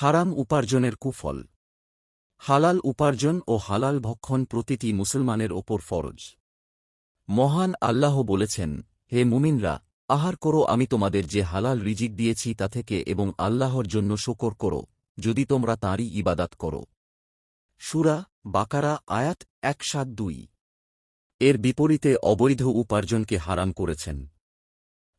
হারাম উপার্জনের কুফল। হালাল উপার্জন ও হালাল ভক্ষণ প্রতিটি মুসলমানের ওপর ফরজ। মহান আল্লাহ বলেছেন, হে মুমিনরা, আহার করো, আমি তোমাদের যে হালাল রিজিক দিয়েছি তা থেকে এবং আল্লাহর জন্য শোকর করো, যদি তোমরা তাঁরই ইবাদাত করো। সুরা বাকারা, আয়াত এক সাত দুই। এর বিপরীতে অবৈধ উপার্জনকে হারাম করেছেন।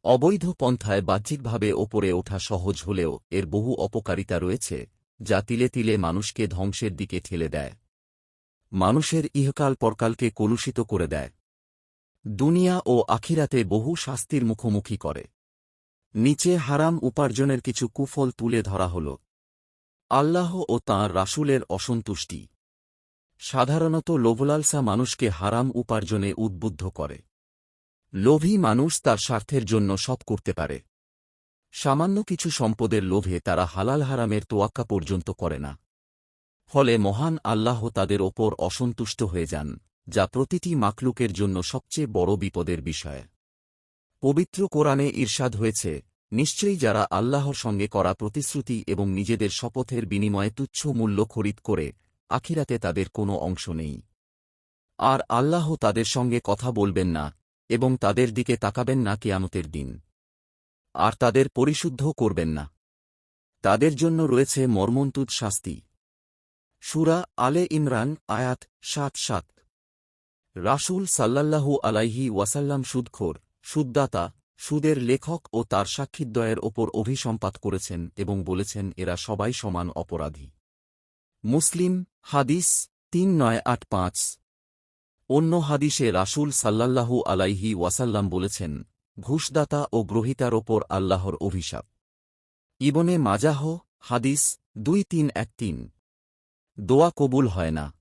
অবৈধ পন্থায় বাহ্যিকভাবে ওপরে ওঠা সহজ হলেও এর বহু অপকারিতা রয়েছে, যা তিলে তিলে মানুষকে ধ্বংসের দিকে ঠেলে দেয়। মানুষের ইহকাল পরকালকে কলুষিত করে দেয়। দুনিয়া ও আখিরাতে বহু শাস্তির মুখোমুখি করে। নিচে হারাম উপার্জনের কিছু কুফল তুলে ধরা হল। আল্লাহ ও তাঁর রাসূলের অসন্তুষ্টি। সাধারণত লোভলালসা মানুষকে হারাম উপার্জনে উদ্বুদ্ধ করে। লোভী মানুষ তার স্বার্থের জন্য সব করতে পারে। সামান্য কিছু সম্পদের লোভে তারা হালাল হারামের তোয়াক্কা পর্যন্ত করে না। ফলে মহান আল্লাহ তাদের ওপর অসন্তুষ্ট হয়ে যান, যা প্রতিটি মাকলুকের জন্য সবচেয়ে বড় বিপদের বিষয়। পবিত্র কোরআনে ঈর্ষাদ হয়েছে, নিশ্চয়ই যারা আল্লাহর সঙ্গে করা প্রতিশ্রুতি এবং নিজেদের শপথের বিনিময়ে তুচ্ছ মূল্য খরিদ করে, আখিরাতে তাদের কোনো অংশ নেই। আর আল্লাহ তাদের সঙ্গে কথা বলবেন না এবং তাদের দিকে তাকাবেন না কিয়ামতের দিন। আর তাদের পরিশুদ্ধ করবেন না। তাদের জন্য রয়েছে মর্মন্তুদ শাস্তি। সুরা আলে ইমরান, আয়াত সাত সাত। রাসূল সাল্লাল্লাহু আলাইহি ওয়াসাল্লাম সুদখোর, সুদদাতা, সুদের লেখক ও তার সাক্ষিদ্বয়ের ওপর অভিসম্পাত করেছেন এবং বলেছেন, এরা সবাই সমান অপরাধী। মুসলিম হাদিস তিন নয় আট পাঁচ। অন্য হাদিসে রাসূল সাল্লাল্লাহু আলাইহি ওয়াসাল্লাম বলেছেন, ঘুষদাতা ও গ্রহিতার ওপর আল্লাহর অভিশাপ। ইবনে মাজাহ, হাদিস দুই তিন এক তিন। দোয়া কবুল হয় না।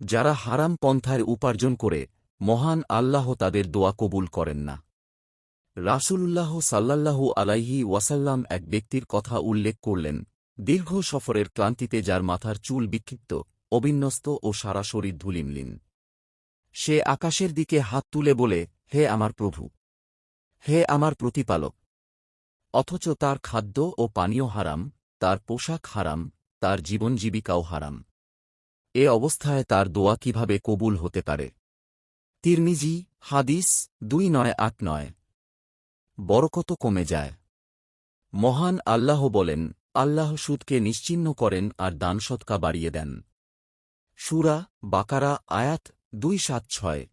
যারা হারাম পন্থায় উপার্জন করে, মহান আল্লাহ তাদের দোয়া কবুল করেন না। রাসূলুল্লাহ সাল্লাল্লাহু আলাইহি ওয়াসাল্লাম এক ব্যক্তির কথা উল্লেখ করলেন, দীর্ঘ সফরের ক্লান্তিতে যার মাথার চুল বিক্ষিপ্ত, অবিন্যস্ত ও সারা শরীর ধুলিমলিন। সে আকাশের দিকে হাত তুলে বলে, হে আমার প্রভু। হে আমার প্রতিপালক। অথচ তার খাদ্য ও পানীয় হারাম, তার পোশাক হারাম, তার জীবন জীবিকাও হারাম। এ অবস্থায় তার দোয়া কীভাবে কবুল হতে পারে? তিরমিজি, হাদিস দুই নয়, আট নয়। বরকত কমে যায়। মহান আল্লাহ বলেন, আল্লাহ সুদকে নিশ্চিহ্ন করেন আর দান সৎকা বাড়িয়ে দেন। সুরা বাকারা, আয়াত দুই সাত ছয়।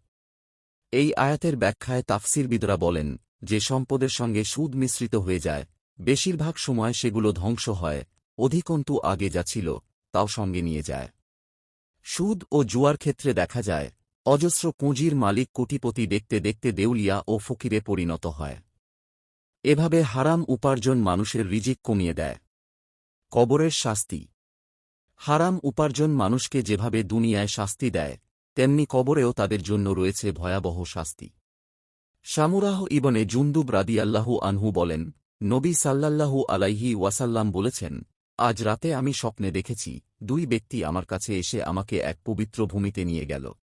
এই আয়াতের ব্যাখ্যায় তাফসিরবিদরা বলেন, যে সম্পদের সঙ্গে সুদ মিশ্রিত হয়ে যায়, বেশিরভাগ সময় সেগুলো ধ্বংস হয়, অধিকন্তু আগে যা ছিল, তাও সঙ্গে নিয়ে যায়। সুদ ও জুয়ার ক্ষেত্রে দেখা যায়, অজস্র পুঁজির মালিক কোটিপতি দেখতে দেখতে দেউলিয়া ও ফকিরে পরিণত হয়। এভাবে হারাম উপার্জন মানুষের রিজিক কমিয়ে দেয়। কবরের শাস্তি। হারাম উপার্জন মানুষকে যেভাবে দুনিয়ায় শাস্তি দেয় তেমনি কবরেও তাদের জন্য রয়েছে ভয়াবহ শাস্তি। শামুরাহ ইবনে জুন্দুব রাদিয়াল্লাহু আনহু বলেন, নবী সাল্লাল্লাহু আলাইহি ওয়াসাল্লাম বলেছেন, আজ রাতে আমি স্বপ্নে দেখেছি, দুই ব্যক্তি আমার কাছে এসে আমাকে এক পবিত্র ভূমিতে নিয়ে গেল।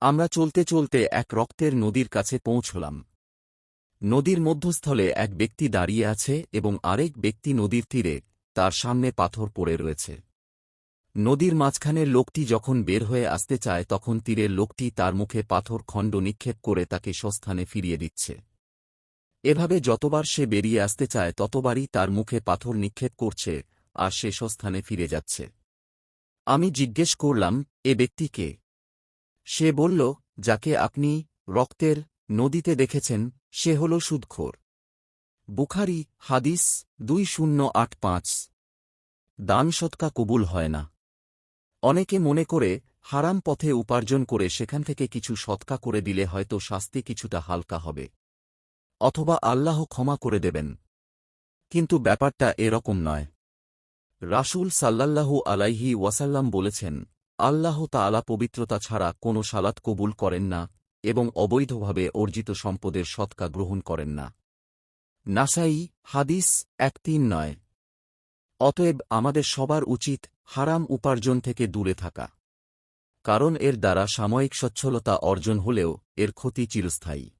আমরা চলতে চলতে এক রক্তের নদীর কাছে পৌঁছলাম। নদীর মধ্যস্থলে এক ব্যক্তি দাঁড়িয়ে আছে এবং আরেক ব্যক্তি নদীর তীরে, তার সামনে পাথর পড়ে রয়েছে। নদীর মাঝখানের লোকটি যখন বের হয়ে আসতে চায়, তখন তীরের লোকটি তার মুখে পাথর খণ্ড নিক্ষেপ করে তাকে স্বস্থানে ফিরিয়ে দিচ্ছে। এভাবে যতবার সে বেরিয়ে আসতে চায়, ততবারই তার মুখে পাথর নিক্ষেপ করছে আর সে স্বস্থানে ফিরে যাচ্ছে। আমি জিজ্ঞেস করলাম, এ ব্যক্তিকে সে বলল, যাকে আপনি রক্তের নদীতে দেখেছেন, সে হল সুদখোর। বুখারি হাদিস দুই শূন্য আট পাঁচ। দান সৎকা কবুল হয় না। অনেকে মনে করে, হারাম পথে উপার্জন করে সেখান থেকে কিছু সৎকা করে দিলে হয়তো শাস্তি কিছুটা হালকা হবে। অথবা আল্লাহ ক্ষমা করে দেবেন। কিন্তু ব্যাপারটা এরকম নয়। রাসূল সাল্লাল্লাহু আলাইহি ওয়াসাল্লাম বলেছেন, আল্লাহ তাআলা পবিত্রতা ছাড়া কোনো সালাত কবুল করেন না এবং অবৈধভাবে অর্জিত সম্পদের সৎকা গ্রহণ করেন না। নাসাই হাদিস এক তিন নয়। অতএব আমাদের সবার উচিত হারাম উপার্জন থেকে দূরে থাকা। কারণ এর দ্বারা সাময়িক সচ্ছলতা অর্জন হলেও এর ক্ষতি চিরস্থায়ী।